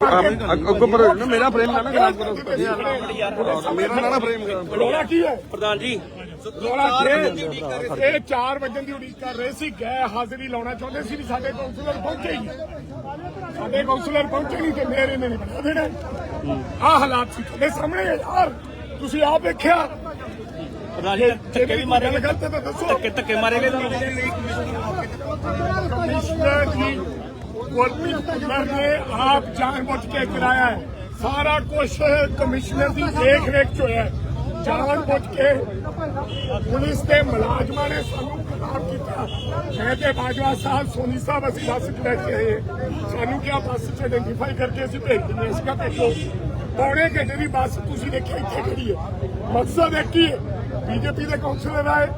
ਅੱਗੋਂ ਪਰ ਨਾ ਮੇਰਾ ਫਰੇਮ ਨਾ ਨਾ ਖਰਾਬ ਕਰੋ। ਮੇਰਾ ਨਾ ਨਾ ਫਰੇਮ ਕਰੋ। ਰੋਲਾ ਕੀ ਹੈ? ਪ੍ਰਧਾਨ ਜੀ। ਰੋਲਾ ਇਹ ਇਹ 4 ਵਜੇ ਦੀ ਉਡੀਕ ਕਰ ਰਹੇ ਸੀ। ਗਏ ਹਾਜ਼ਰੀ ਲਾਉਣਾ ਚਾਹੁੰਦੇ ਸੀ ਵੀ ਸਾਡੇ ਕਾਉਂਸਲਰ ਪਹੁੰਚੇ ਹੀ ਨਹੀਂ। ਸਾਡੇ ਕਾਉਂਸਲਰ ਪਹੁੰਚੇ ਨਹੀਂ ਤੇ ਮੇਰੇ ਨੇ ਬਣਾ ਦੇਣਾ। ਆਹ ਹਾਲਾਤ ਸੀ ਤੁਹਾਡੇ ਸਾਹਮਣੇ ਯਾਰ। ਤੁਸੀਂ ਆਪ ਵੇਖਿਆ। ਪ੍ਰਧਾਨ ਜੀ ਧੱਕੇ ਵੀ ਮਾਰੇ ਗਏ ਗਲਤ ਹੈ ਤਾਂ ਦੱਸੋ। ਧੱਕੇ ਧੱਕੇ ਮਾਰੇ ਗਏ ਤੁਹਾਨੂੰ ਕਮਿਸ਼ਨਰ ਜੀ ਗੁਰਪ੍ਰੀਤ ਭੁੱਲਰ ਨੇ ਆਪ ਜਾਣਬੁੱਝ ਕੇ ਕਰਾਇਆ ਹੈ। ਸਾਰਾ ਕੁਝ ਕਮਿਸ਼ਨਰ ਦੀ ਦੇਖ ਰੇਖ ਚ ਹੋਇਆ ਜਾਣਬੁੱਝ ਕੇ ਪੁਲਿਸ ਦੇ ਮੁਲਾਜ਼ਮਾਂ ਨੇ ਸਾਨੂੰ ਖਰਾਬ ਕੀਤਾ। ਮੈਂ ਤੇ ਬਾਜਵਾ ਸਾਹਿਬ, ਸੋਨੀ ਸਾਹਿਬ ਅਸੀਂ ਬੱਸ ਚ ਬੈਠੇ ਹੋਏ ਸਾਨੂੰ ਕਿਹਾ ਬੱਸ ਚ ਆਇਡੈਂਟੀਫਾਈ ਕਰਕੇ ਅਸੀਂ ਭੇਜ ਦਿੰਦੇ ਅਸੀਂ ਕਿਹਾ ਭੇਜੋ। ਪੌਣੇ ਘੰਟੇ ਦੀ ਬੱਸ ਤੁਸੀਂ ਦੇਖਿਆ ਇੱਥੇ ਖੜੀ ਹੈ। ਮਕਸਦ ਇਹ ਕੀ ਹੈ। ਬੀਜੇਪੀ ਦੇ ਕਾਉਂਸਲਰ ਆਏ।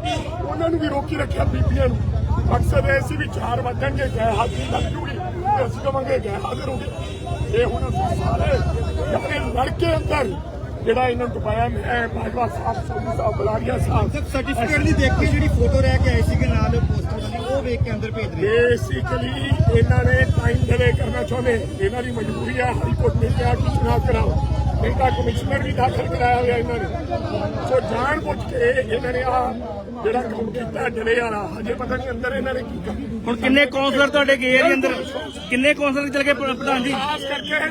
ਉਹਨਾਂ ਨੂੰ ਵੀ ਰੋਕੀ ਰੱਖਿਆ ਬੀਬੀਆਂ ਨੂੰ। ਮਕਸਦ ਇਹ ਸੀ ਵੀ ਚਾਰ ਵੱਜਣਗੇ ਗਏ ਹਾਜ਼ਰੀ ਲੱਗ ਜੂਗੀ। ਤੇ ਅਸੀਂ ਕਵਾਂਗੇ ਗਏ ਹਾਜ਼ਰ ਹੋ ਗਏ ਇਹ ਹੁਣ ਅਸੀਂ ਸਾਰੇ ਜਿਹੜੇ ਲੜਕੇ ਅੰਦਰ ਜਿਹੜਾ ਇਹਨਾਂ ਨੂੰ ਪਾਇਆ ਮੈਂ ਬਾਜਵਾ ਸਾਹਿਬ ਸੋਨੀ ਸਾਹਿਬ। ਬਲਾਰੀਆ ਸਾਹਿਬ ਸਰਟੀਫਿਕੇਟ ਨਹੀਂ ਦੇਖ ਕੇ ਜਿਹੜੀ ਫੋਟੋ ਰਹਿ ਕੇ ਆਈ ਸੀਗੇ ਨਾਲ ਪੋਸਟਰ ਬਣੀ ਉਹ ਵੇਖ ਕੇ ਅੰਦਰ ਭੇਜ ਰਹੇ ਬੇਸਿਕਲੀ ਇਹਨਾਂ ਨੇ ਟਾਈਮ ਡਿਲੇ ਕਰਨਾ ਚਾਹੁੰਦੇ। ਇਹਨਾਂ ਦੀ ਮਜਬੂਰੀ ਹੈ ਹਾਈ ਕੋਰਟ ਨੇ ਕਿਹਾ ਕਿ ਚੁਣਾਵ ਕਰਾਓ। ਨਹੀਂ ਤਾਂ ਕਮਿਸ਼ਨਰ ਵੀ ਦਾਖਲ ਕਰਾਇਆ ਹੋਇਆ ਇਹਨਾਂ ਨੇ ਸੋ ਜਾਣ ਬੁੱਝ ਕੇ ਇਹਨਾਂ ਨੇ ਆ ਜਿਹੜਾ ਕੰਮ ਕੀਤਾ ਡਿਲੇ ਵਾਲਾ ਹਜੇ ਪਤਾ ਨਹੀਂ ਅੰਦਰ ਇਹਨਾਂ ਨੇ ਕੀ ਕੀਤਾ ਹੁਣ ਕਿੰਨੇ ਕਾਉਂਸਲਰ ਤੁਹਾਡੇ ਗਏ ਆ ਜੀ ਅੰਦਰ ਕਿੰਨੇ ਕਾਉਂਸਲਰ ਚਲ ਗਏ ਪ੍ਰ- ਪ੍ਰਧਾਨ ਜੀ ਖਾਸ ਕਰਕੇ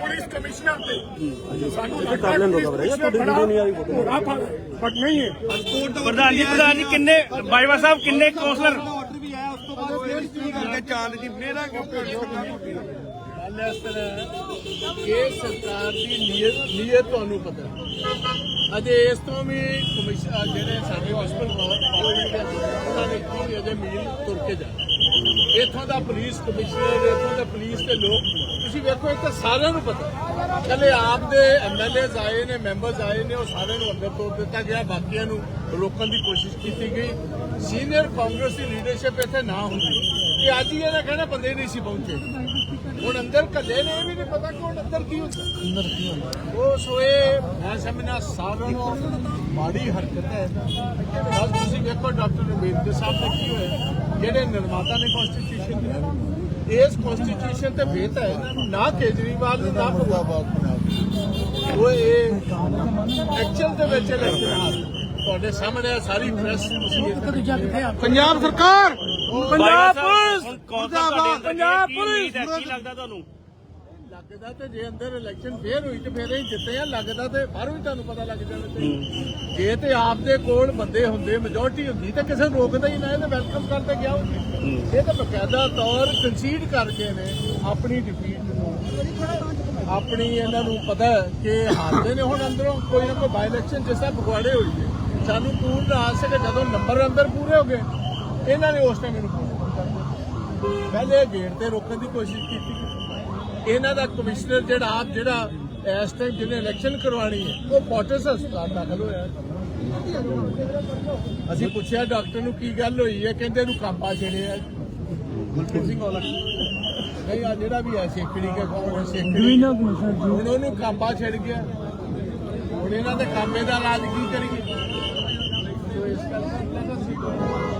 ਪੁਲਿਸ ਕਮਿਸ਼ਨਰ ਤੇ ਸਾਨੂੰ ਕਰ ਲੈਣ ਦੋ ਤੁਹਾਡੀ ਵੀਡੀਓ ਨਹੀਂ ਆ ਰਹੀ ਬਟ ਨਹੀਂ ਹੈ ਪ੍ਰਧਾਨ ਜੀ ਪ੍ਰਧਾਨ ਜੀ ਕਿੰਨੇ ਬਾਜਵਾ ਸਾਹਿਬ ਕਿੰਨੇ ਕਾਉਂਸਲਰ ਆਰਡਰ ਵੀ ਆਇਆ ਉਸ ਤੋਂ ਬਾਅਦ ਫੇਰ ਕੀ ਕਰਕੇ ਚਾਲ ਦੀ ਮੇਰਾ ਗੱਲ ਇਹ ਸਰਕਾਰ ਦੀ ਨੀਅਤ ਨੀਅਤ ਤੁਹਾਨੂੰ ਪਤਾ ਅਜੇ ਇਸ ਤੋਂ ਵੀ ਕਮਿਸ਼ਨ ਜਿਹੜੇ ਸਾਡੇ ਹਸਪਤਾਲ ਉਹਨਾਂ ਨੇ ਕੀ ਅਜੇ ਮੀਲ ਤੁਰ ਕੇ ਜਾ ਇੱਥੋਂ ਦਾ ਪੁਲਿਸ ਕਮਿਸ਼ਨਰ, ਇੱਥੋਂ ਦਾ ਪੁਲਿਸ ਦੇ ਲੋਕ, ਤੁਸੀਂ ਵੇਖੋ, ਇੱਕ ਸਾਰਿਆਂ ਨੂੰ ਪਤਾ ਕੱਲੇ ਆਪ ਦੇ ਐਮਐਲਏਜ਼ ਆਏ ਨੇ ਮੈਂਬਰਸ ਆਏ ਨੇ, ਉਹ ਸਾਰਿਆਂ ਨੂੰ ਅੰਦਰ ਤੋੜ ਦਿੱਤਾ ਗਿਆ। ਬਾਕੀਆਂ ਨੂੰ ਰੋਕਣ ਦੀ ਕੋਸ਼ਿਸ਼ ਕੀਤੀ ਗਈ। ਸੀਨੀਅਰ ਕਾਂਗਰਸ ਦੀ ਲੀਡਰਸ਼ਿਪ ਇੱਥੇ ਨਾ ਹੁੰਦੀ। ਕਿ ਅੱਜ ਹੀ ਇਹਦਾ ਕਹਿਣਾ ਬੰਦੇ ਨਹੀਂ ਸੀ ਪਹੁੰਚੇ। ਹੁਣ ਅੰਦਰ ਕੱਲੇ ਨੇ ਇਹ ਵੀ ਨਹੀਂ ਪਤਾ ਕਿ ਹੁਣ ਅੰਦਰ ਕੀ ਹੁੰਦਾ। ਅੰਦਰ ਕੀ ਹੁੰਦਾ? ਉਹ ਸੋਏ ਮੈਂ ਸਮਝਣਾ ਸਾਰਿਆਂ ਨੂੰ ਮਾੜੀ ਹਰਕਤ ਹੈ। ਬਸ ਤੁਸੀਂ ਵੇਖੋ ਡਾਕਟਰ ਅੰਬੇਦਕਰ ਸਾਹਿਬ ਦਾ ਕੀ ਹੋਇਆ। ਜਿਹੜੇ ਨਿਰਮਾਤਾ ਨੇ ਕਨਸਟੀਟਿਊਸ਼ਨ ਦੀ ਇਸ ਕਨਸਟੀਟਿਊਸ਼ਨ ਤੇ ਵੇਤ ਹੈ ਇਹਨਾਂ ਨੂੰ ਨਾ ਕੇਜਰੀਵਾਲ ਨੂੰ ਨਾ ਭਗਵਾ ਉਹ ਇਹ ਐਕਚੁਅਲ ਦੇ ਵਿੱਚ ਇਲੈਕਸ਼ਨ ਤੁਹਾਡੇ ਸਾਹਮਣੇ ਸਾਰੀ ਪ੍ਰੈਸ ਤੁਸੀਂ ਪੰਜਾਬ ਸਰਕਾਰ! ਪੰਜਾਬ ਪੁਲਿਸ! ਪੰਜਾਬ ਪੁਲਿਸ! ਕੀ ਲੱਗਦਾ ਤੁਹਾਨੂੰ? ਲੱਗਦਾ ਤੇ ਜੇ ਅੰਦਰ ਇਲੈਕਸ਼ਨ ਫੇਰ ਹੋਈ ਤੇ ਫੇਰ ਹੀ ਜਿੱਤੇ ਆ ਲੱਗਦਾ ਤੇ ਬਾਹਰੋਂ ਹੀ ਤੁਹਾਨੂੰ ਪਤਾ ਲੱਗ ਜਾਣਾ ਚਾਹੀਦਾ ਜੇ ਤੇ ਆਪ ਦੇ ਕੋਲ ਬੰਦੇ ਹੁੰਦੇ ਮੈਜੋਰਟੀ ਹੁੰਦੀ ਤਾਂ ਕਿਸੇ ਨੂੰ ਰੋਕਦਾ ਹੀ ਨਾ ਇਹ ਤਾਂ ਵੈਲਕਮ ਕਰਦੇ ਗਿਆ ਹੁੰਦੇ ਇਹ ਤਾਂ ਬਕਾਇਦਾ ਤੌਰ ਕੰਸੀਡ ਕਰਕੇ ਨੇ ਆਪਣੀ ਡਿਫੀਟ ਨੂੰ। ਆਪਣੀ ਇਹਨਾਂ ਨੂੰ ਪਤਾ ਹੈ ਕਿ ਹਾਰਦੇ ਨੇ ਹੁਣ ਅੰਦਰੋਂ ਕੋਈ ਨਾ ਕੋਈ ਬਾਈ ਇਲੈਕਸ਼ਨ ਜਿਸ ਤਰ੍ਹਾਂ ਫਗਵਾੜੇ ਹੋਈ ਹੈ। ਸਾਨੂੰ ਪੂਰ ਨਾ ਆ ਸਕੇ ਜਦੋਂ ਨੰਬਰ ਅੰਦਰ ਪੂਰੇ ਹੋ ਗਏ ਇਹਨਾਂ ਨੇ ਉਸ ਟਾਈਮ ਦਿੱਤਾ। ਪਹਿਲੇ ਗੇਟ ਤੇ ਰੋਕਣ ਦੀ ਕੋਸ਼ਿਸ਼ ਕੀਤੀ। ਇਹਨਾਂ ਦਾ ਕਮਿਸ਼ਨਰ ਜਿਹੜਾ ਆਪ ਜਿਹੜਾ ਇਸ ਟਾਈਮ ਜਿਹਨੇ ਇਲੈਕਸ਼ਨ ਕਰਵਾਣੀ ਹੈ ਉਹ ਪੋਟਸ ਹਸਪਤਾਲ ਦਾਖਲ ਹੋਇਆ। ਅਸੀਂ ਪੁੱਛਿਆ ਡਾਕਟਰ ਨੂੰ ਕੀ ਗੱਲ ਹੋਈ ਹੈ? ਕਹਿੰਦੇ ਇਹਨੂੰ ਕਾਂਪਾ ਛੜਿਆ ਗੁਲਪ੍ਰੀਤ ਸਿੰਘ ਵਾਲਾ ਨਹੀਂ ਆ ਜਿਹੜਾ ਵੀ ਹੈ ਸੇਕੜੀ ਕੇ ਕੋਲ ਸੇਕੜੀ ਹੁਣ ਉਹਨੂੰ ਕਾਂਪਾ ਛੜ ਗਿਆ। ਹੁਣ ਇਹਨਾਂ ਦੇ ਕਾਂਬੇ ਦਾ ਇਲਾਜ ਕੀ ਕਰੀਏ? ਸੋ ਇਸ ਕਰਕੇ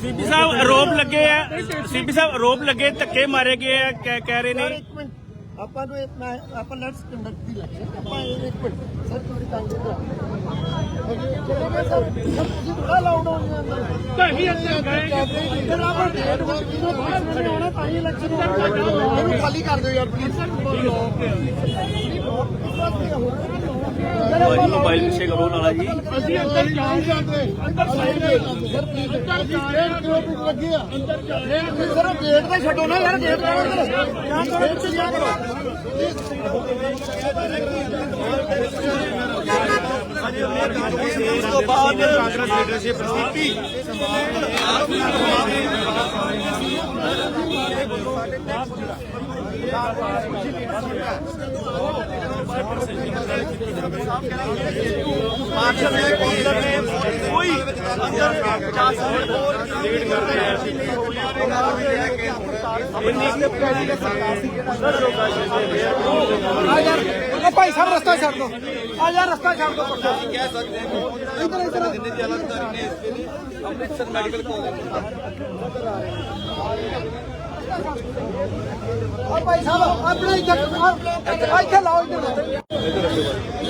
ਸੀਪੀ ਸਾਹਿਬ ਆਰੋਪ ਲੱਗੇ ਆ ਸੀਪੀ ਸਾਹਿਬ ਆਰੋਪ ਲੱਗੇ ਧੱਕੇ ਮਾਰੇ ਗਏ ਆ ਕਹਿ ਕਹਿ ਰਹੇ ਨੇ। ਆਪਾਂ ਨੂੰ ਆਪਾਂ ਲੈਟਸ ਕੰਡਕਟ ਦੀ ਇਲੈਕਸ਼ਨ ਆਪਾਂ ਇਹ ਇੱਕ ਮਿੰਟ। ਸਰ ਥੋੜੀ ਟਾਈਮ ਦੇ ਸਰ ਬੜਾ ਲਾਉਣਾ ਹੋਈਆਂ ਅੰਦਰ ਤਾਂ ਹੀ ਅੰਦਰ ਗਏ। ਫਿਰ ਆਪਾਂ ਡੇਟ ਨੂੰ ਬਾਅਦ ਵਿੱਚ ਆਉਣਾ ਤਾਂ ਹੀ ਇਲੈਕਸ਼ਨ ਹੋਣਾ ਇਹਨੂੰ ਖਾਲੀ ਕਰ ਦਿਓ ਯਾਰ ਪਲੀਜ਼ ਵਾਰੀ ਮੋਬਾਈਲ ਪਿੱਛੇ ਕਰੋ ਨਾਲਾ ਜੀ। ਅਸੀਂ ਅੰਦਰ ਜਾਣ ਜਾਂਦੇ। ਅੰਦਰ ਸਾਈਡ ਤੇ ਅੰਦਰ ਜਾਏ ਕਿਲੋਮੀਟਰ ਲੱਗਿਆ ਅੰਦਰ ਜਾਏ ਫਿਰ ਸਰ ਗੇਟ ਤੇ ਛੱਡੋ ਨਾ ਯਾਰ ਗੇਟ ਲਾਓ ਅੰਦਰ। ਜਾਂ ਕਰੋ ਇੱਥੇ ਜਾ ਕਰੋ। ਇਸ ਤੋਂ ਬਾਅਦ ਕਾਂਗਰਸ ਲੀਡਰਸ਼ਿਪ ਸਥਿਤੀ ਸੰਭਾਲ पार्षद ने कौंसलर ने कोई अंदर चार्जशीट और लीड कर रहे हैं भाई साहब रास्ता छाड़ दो आ यार रास्ता छाड़ दो कह सकते हैं इधर। इधर अमृतसर मेडिकल कॉलेज ਭਾਈ ਸਾਹਿਬ ਆਪਣੇ ਇੱਥੇ ਲਾਓ ਇੱਧਰ